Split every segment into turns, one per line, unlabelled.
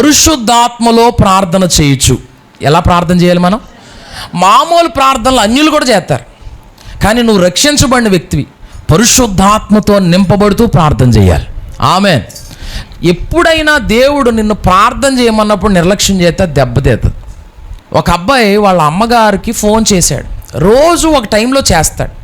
పరిశుద్ధాత్మలో ప్రార్థన చేయొచ్చు ఎలా ప్రార్థన చేయాలి మనం? మామూలు ప్రార్థనలు అన్యులు కూడా చేస్తారు. కానీ నువ్వు రక్షించబడిన వ్యక్తివి. పరిశుద్ధాత్మతో నింపబడుతూ ప్రార్థన చేయాలి. ఆమె ఎప్పుడైనా దేవుడు నిన్ను ప్రార్థన చేయమన్నప్పుడు నిర్లక్ష్యం చేస్తే దెబ్బతీతుంది ఒక అబ్బాయి వాళ్ళ అమ్మగారికి ఫోన్ చేశాడు. రోజు ఒక టైంలో చేస్తాడు.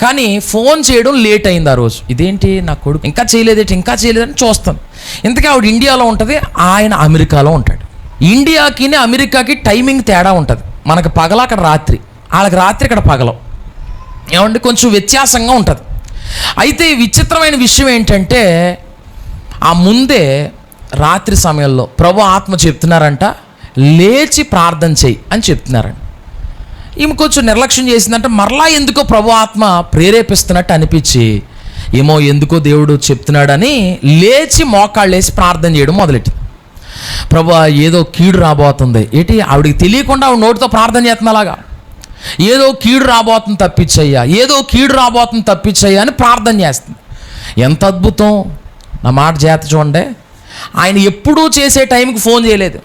కానీ ఫోన్ చేయడం లేట్ అయింది ఆ రోజు. ఇదేంటి నా కొడుకు? ఇంకా చేయలేదేంటి ఇంకా చేయలేదని చూస్తాను. ఇంతకీ ఆవిడ ఇండియాలో ఉంటుంది ఆయన అమెరికాలో ఉంటాడు. ఇండియాకి అమెరికాకి టైమింగ్ తేడా ఉంటుంది. మనకు పగల అక్కడ రాత్రి. వాళ్ళకి రాత్రి ఇక్కడ పగలం. ఏమంటే కొంచెం వ్యత్యాసంగా ఉంటుంది. అయితే ఈ విచిత్రమైన విషయం ఏంటంటే ఆ ముందే రాత్రి సమయంలో ప్రభు ఆత్మ చెప్తున్నారంట లేచి ప్రార్థన చెయ్యి అని చెప్తున్నారంట. ఈమె కొంచెం నిర్లక్ష్యం చేసిందంటే మరలా ఎందుకో ప్రభు ఆత్మ ప్రేరేపిస్తున్నట్టు అనిపించి ఏమో ఎందుకో దేవుడు చెప్తున్నాడని లేచి మోకాళ్ళేసి ప్రార్థన చేయడం మొదలెట్టింది. ప్రభు ఏదో కీడు రాబోతుంది. ఏంటి? ఆవిడికి తెలియకుండా ఆవిడ నోటితో ప్రార్థన చేస్తున్నా అలాగా. ఏదో కీడు రాబోతుంది తప్పించయ్యా ఏదో కీడు రాబోతుంది తప్పించయ్యా అని ప్రార్థన చేస్తుంది. ఎంత అద్భుతం! నా మాట చేత చూడండి. ఆయన ఎప్పుడూ చేసే టైంకి ఫోన్ చేయలేదు.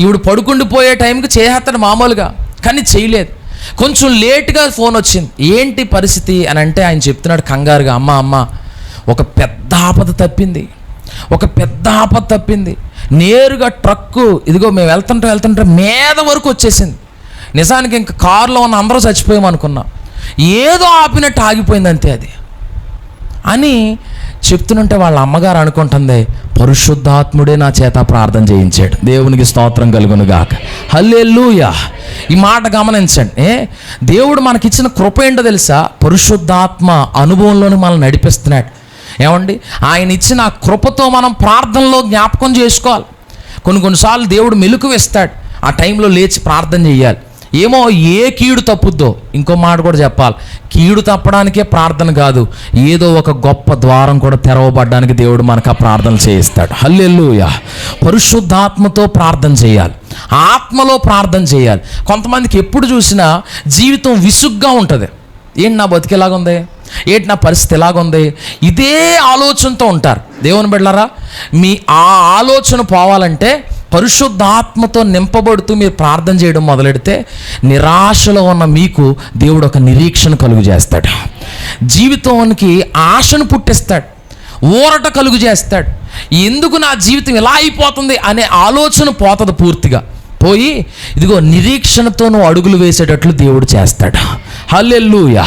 ఈవిడ పడుకుండిపోయే టైంకి చేస్తాడు మామూలుగా. కానీ చేయలేదు. కొంచెం లేట్గా ఫోన్ వచ్చింది. ఏంటి పరిస్థితి అని అంటే ఆయన చెప్తున్నాడు కంగారుగా అమ్మ అమ్మ ఒక పెద్ద ఆపద తప్పింది. ఒక పెద్ద ఆపద తప్పింది. నేరుగా ట్రక్కు ఇదిగో మేము వెళ్తుంటే వెళ్తుంటే మీద వరకు వచ్చేసింది. నిజానికి ఇంకా కారులో ఉన్న అందరూ చచ్చిపోయామనుకున్నాం. ఏదో ఆపినట్టు ఆగిపోయింది అంతే అది. అని చెప్తుంటే వాళ్ళ అమ్మగారు అనుకుంటుంది పరిశుద్ధాత్ముడే నా చేత ప్రార్థన చేయించాడు. దేవునికి స్తోత్రం కలుగును గాక హల్లెలూయా. ఈ మాట గమనించండి. ఏ? దేవుడు మనకిచ్చిన కృప ఏంటో తెలుసా? పరిశుద్ధాత్మ అనుభవంలోని మనల్ని నడిపిస్తున్నాడు. ఏమండి? ఆయన ఇచ్చిన కృపతో మనం ప్రార్థనలో జ్ఞాపకం చేసుకోవాలి. కొన్ని కొన్నిసార్లు దేవుడు మెలకువిస్తాడు ఆ టైంలో లేచి ప్రార్థన చేయాలి ఏమో ఏ కీడు తప్పుద్దో ఇంకో మాట కూడా చెప్పాలి. కీడు తప్పడానికే ప్రార్థన కాదు. ఏదో ఒక గొప్ప ద్వారం కూడా తెరవబడ్డానికి దేవుడు మనకు ఆ ప్రార్థన చేయిస్తాడు. హల్లెలూయా. పరిశుద్ధాత్మతో ప్రార్థన చేయాలి. ఆత్మలో ప్రార్థన చేయాలి. కొంతమందికి ఎప్పుడు చూసినా జీవితం విసుగ్గా ఉంటుంది. ఏంటి నా బతికి ఎలాగుంది? ఏంటి నా పరిస్థితి ఎలాగుంది? ఇదే ఆలోచనతో ఉంటారు. దేవుని బిడ్డారా మీ ఆ ఆలోచన పోవాలంటే పరిశుద్ధాత్మతో నింపబడుతూ మీరు ప్రార్థన చేయడం మొదలెడితే నిరాశలో ఉన్న మీకు దేవుడు ఒక నిరీక్షణ కలుగు చేస్తాడు. జీవితానికి ఆశను పుట్టిస్తాడు. ఊరట కలుగు చేస్తాడు. ఎందుకు నా జీవితం ఇలా అయిపోతుంది అనే ఆలోచన పోతుంది పూర్తిగా. పోయి ఇదిగో నిరీక్షణతో నువ్వు అడుగులు వేసేటట్లు దేవుడు చేస్తాడు. హల్లెల్లుయా